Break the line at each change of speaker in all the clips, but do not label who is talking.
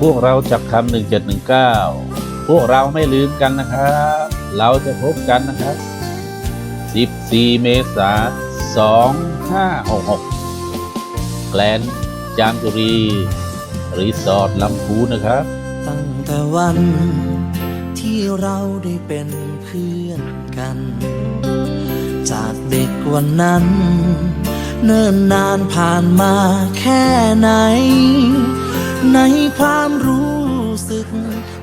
พวกเราจับคำหนึ่งเจ็ดหนึ่งเก้าพวกเราไม่ลืมกันนะครับ เราจะพบกันนะครับ 14 เมษายน2566แกลนจามจุรี รีสอร์ทลำพูนนะครับ
ตั้งแต่วันที่เราได้เป็นเพื่อนกัน จากเด็กวันนั้น เนิ่นนานผ่านมาแค่ไหน ในความรู้สึก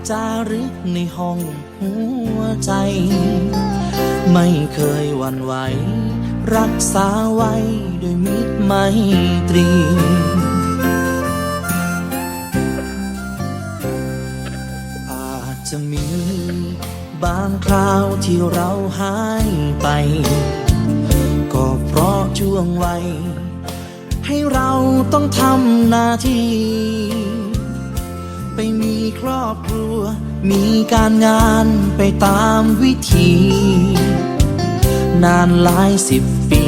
จารึกในห้องหัวใจ ไม่เคยวันไหว รักษาไว้ด้วยมิตรไมตรีอาจจะมีบางคราวที่เราหายไป ก็เพราะช่วงวัย ให้เราต้องทำหน้าที่ ไปมีครอบครัว มีการงานไปตามวิธี นานหลายสิบปี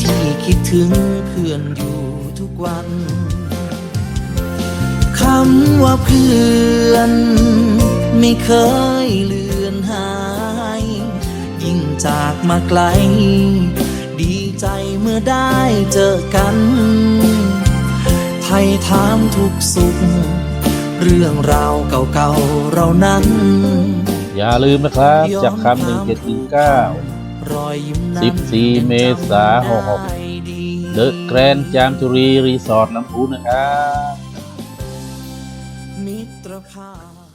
ที่คิดถึงเพื่อนอยู่ทุกวันคำว่าเพื่อน ไม่เคยเลือนหาย ยิ่งจากมาไกล ดีใจเมื่อได้ เจอกันไทยถามทุกสุข เรื่องราวเก่าๆเรานั้น
อย่าลืมนะครับจับคำหนึ่งเจ็ดหนึ่งเก้าร
อยยิ้มนั้น
14เมษายน
ได้ดี
เดอะแกรนจามจุรีรีสอร์ทลำพูนนะครับ
มิตรภาพ